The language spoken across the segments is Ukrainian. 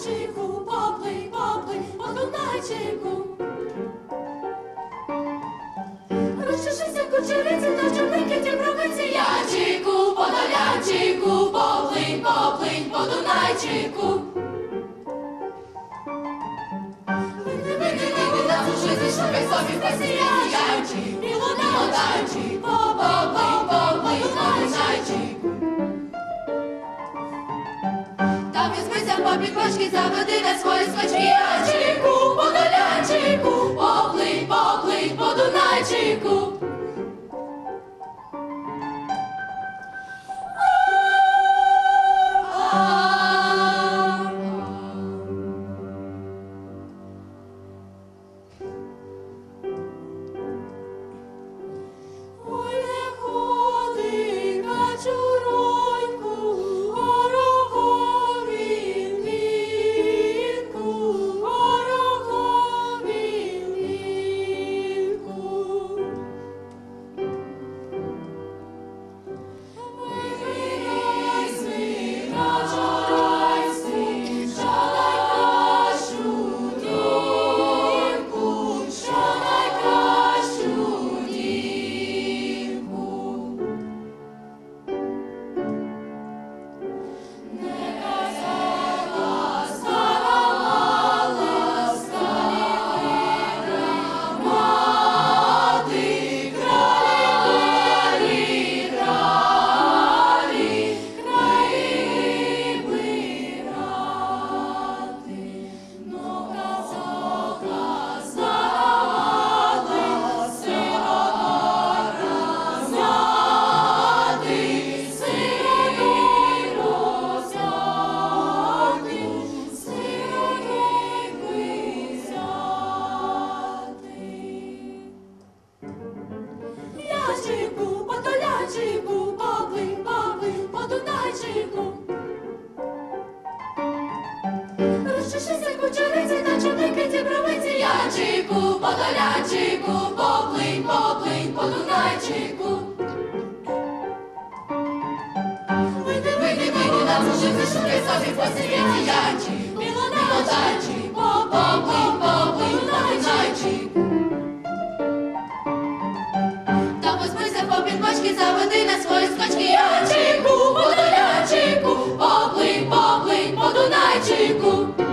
Подолянчику, поплий, поплий, по Дунайчику. Розчешися кучериці на чорники ті правиці, янчику, подолянчику, поплий, поплий, по Дунайчику. Шукай собі пасіянчик, і луданчик, поплий, Там візьмися попід бочки, заведи на свої скочки, янчику, подолянчику, поплить, поплить, по Дунайчику. Вийди, шуки собі посидіти, білодачі, білодачик, поплий, поплий, по Дунайчику. Та возьмися попід бочки, заведи на свої скочки, ячику, подолячику, поплинь, поплинь, по Дунайчику.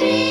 free.